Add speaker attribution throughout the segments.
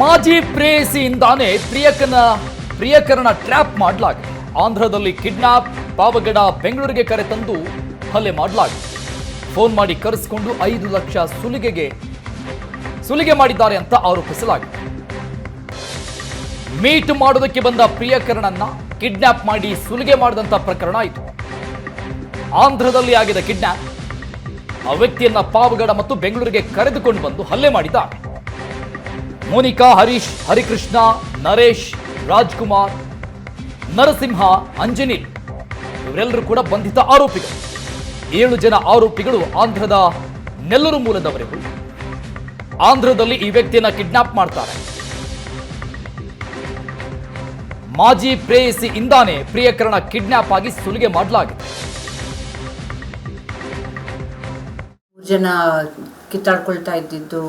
Speaker 1: ಮಾಜಿ ಪ್ರೇಯಸಿಯಿಂದಾನೇ ಪ್ರಿಯಕನ, ಪ್ರಿಯಕರನ ಟ್ರ್ಯಾಪ್ ಮಾಡಲಾಗಿದೆ ಆಂಧ್ರದಲ್ಲಿ ಕಿಡ್ನಾಪ್, ಪಾವಗಡ, ಬೆಂಗಳೂರಿಗೆ ಕರೆ ತಂದು ಹಲ್ಲೆ ಮಾಡಲಾಗಿದೆ ಫೋನ್ ಮಾಡಿ ಕರೆಸಿಕೊಂಡು ಐದು ಲಕ್ಷ ಸುಲಿಗೆಗೆ, ಸುಲಿಗೆ ಮಾಡಿದ್ದಾರೆ ಅಂತ ಆರೋಪಿಸಲಾಗಿದೆ ಮೀಟ್ ಮಾಡೋದಕ್ಕೆ ಬಂದ ಪ್ರಿಯಕರನನ್ನ ಕಿಡ್ನಾಪ್ ಮಾಡಿ ಸುಲಿಗೆ ಮಾಡಿದಂತ ಪ್ರಕರಣ ಆಯಿತು ಆಂಧ್ರದಲ್ಲಿ ಆಗಿದ ಕಿಡ್ನಾಪ್, ಆ ವ್ಯಕ್ತಿಯನ್ನ ಪಾವಗಡ ಮತ್ತು ಬೆಂಗಳೂರಿಗೆ ಕರೆದುಕೊಂಡು ಬಂದು ಹಲ್ಲೆ ಮಾಡಿದ್ದಾರೆ ಮೋನಿಕಾ, ಹರೀಶ್, ಹರಿಕೃಷ್ಣ, ನರೇಶ್, ರಾಜ್ಕುಮಾರ್, ನರಸಿಂಹ ಅಂಜನಿಲ್ ಇವರೆಲ್ಲರೂ ಕೂಡ ಬಂಧಿತ ಆರೋಪಿಗಳು. ಏಳು ಜನ ಆರೋಪಿಗಳು ಆಂಧ್ರದ ನೆಲ್ಲೂರು ಮೂಲದವರಿಗೂ ಆಂಧ್ರದಲ್ಲಿ ಈ ವ್ಯಕ್ತಿಯನ್ನ ಕಿಡ್ನಾಪ್ ಮಾಡ್ತಾರೆ. ಮಾಜಿ ಪ್ರೇಯಸಿ ಇಂದಾನೆ ಪ್ರಿಯಕರಣ ಕಿಡ್ನಾಪ್ ಆಗಿ ಸುಲಿಗೆ ಮಾಡಲಾಗಿದೆ.
Speaker 2: ಜನ ಕಿತ್ತಾಡ್ಕೊಳ್ತಾ ಇದ್ದಿದ್ದು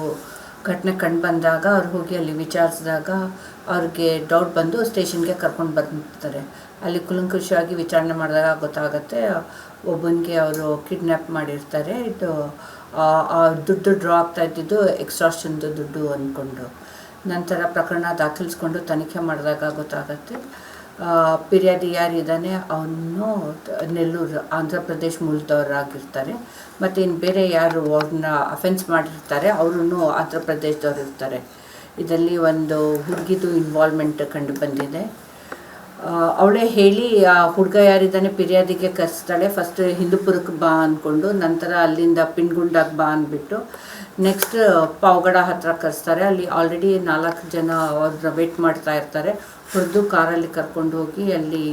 Speaker 2: ಘಟನೆ ಕಂಡು ಬಂದಾಗ ಅವ್ರು ಹೋಗಿ ಅಲ್ಲಿ ವಿಚಾರಿಸಿದಾಗ ಅವ್ರಿಗೆ ಡೌಟ್ ಬಂದು ಸ್ಟೇಷನ್ಗೆ ಕರ್ಕೊಂಡು ಬಂದಿರ್ತಾರೆ ಅಲ್ಲಿ ಕುಲಂಕುಷವಾಗಿ ವಿಚಾರಣೆ ಮಾಡಿದಾಗ ಗೊತ್ತಾಗುತ್ತೆ, ಒಬ್ಬನಿಗೆ ಅವರು ಕಿಡ್ನ್ಯಾಪ್ ಮಾಡಿರ್ತಾರೆ. ಇದು ದುಡ್ಡು ಡ್ರಾ ಆಗ್ತಾ ಇದ್ದಿದ್ದು ಎಕ್ಸ್ಟ್ರಾಕ್ಷನ್ದು ದುಡ್ಡು ಅಂದ್ಕೊಂಡು ನಂತರ ಪ್ರಕರಣ ದಾಖಲಿಸ್ಕೊಂಡು ತನಿಖೆ ಮಾಡಿದಾಗ ಗೊತ್ತಾಗತ್ತೆ. ಆ, ಫಿರ್ಯಾದಿ ಯಾರಿದ್ದಾನೆ ಅವನು ನೆಲ್ಲೂರು ಆಂಧ್ರ ಪ್ರದೇಶ್ ಮೂಲದವರಾಗಿರ್ತಾರೆ. ಮತ್ತು ಇನ್ನು ಬೇರೆ ಯಾರು ಅವ್ರನ್ನ ಅಫೆನ್ಸ್ ಮಾಡಿರ್ತಾರೆ ಅವರು ಆಂಧ್ರ ಪ್ರದೇಶದವ್ರು ಇರ್ತಾರೆ. ಇದರಲ್ಲಿ ಒಂದು ಹುಡುಗಿದು ಇನ್ವಾಲ್ವ್ಮೆಂಟ್ ಕಂಡು ಬಂದಿದೆ. ಅವಳೇ ಹೇಳಿ ಆ ಹುಡುಗ ಯಾರಿದ್ದಾನೆ ಪಿರ್ಯಾದಿಗೆ ಕರೆಸ್ತಾಳೆ ಫಸ್ಟ್ ಹಿಂದೂಪುರಕ್ಕೆ ಬಾ ಅಂದ್ಕೊಂಡು ನಂತರ ಅಲ್ಲಿಂದ ಪಿನ್ಗುಂಡಾಗೆ ಬಾ ಅಂದ್ಬಿಟ್ಟು ನೆಕ್ಸ್ಟ್ ಪಾವಗಡ ಹತ್ರ ಕರೆಸ್ತಾರೆ. ಅಲ್ಲಿ ಆಲ್ರೆಡಿ ನಾಲ್ಕು ಜನ ಅವ್ರನ್ನ ವೇಟ್ ಮಾಡ್ತಾ ಇರ್ತಾರೆ. ಹುರಿದು ಕಾರಲ್ಲಿ ಕರ್ಕೊಂಡು ಹೋಗಿ ಅಲ್ಲಿ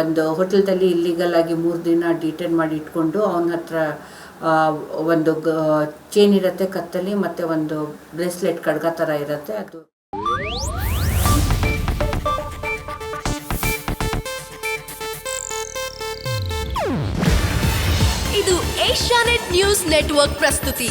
Speaker 2: ಒಂದು ಹೋಟೆಲ್ದಲ್ಲಿ ಇಲ್ಲಿಗಲ್ ಆಗಿ ಮೂರು ದಿನ ಡಿಟೈನ್ ಮಾಡಿ ಇಟ್ಕೊಂಡು ಅವನ ಹತ್ರ ಒಂದು ಚೇನ್ ಇರುತ್ತೆ ಕತ್ತಲ್ಲಿ ಮತ್ತು ಒಂದು ಬ್ರೇಸ್ಲೆಟ್ ಕಡ್ಗ ಥರ ಇರುತ್ತೆ. ಅದು
Speaker 3: ಇದು ಏಷ್ಯಾನೆಟ್ ನ್ಯೂಸ್ ನೆಟ್ವರ್ಕ್ ಪ್ರಸ್ತುತಿ.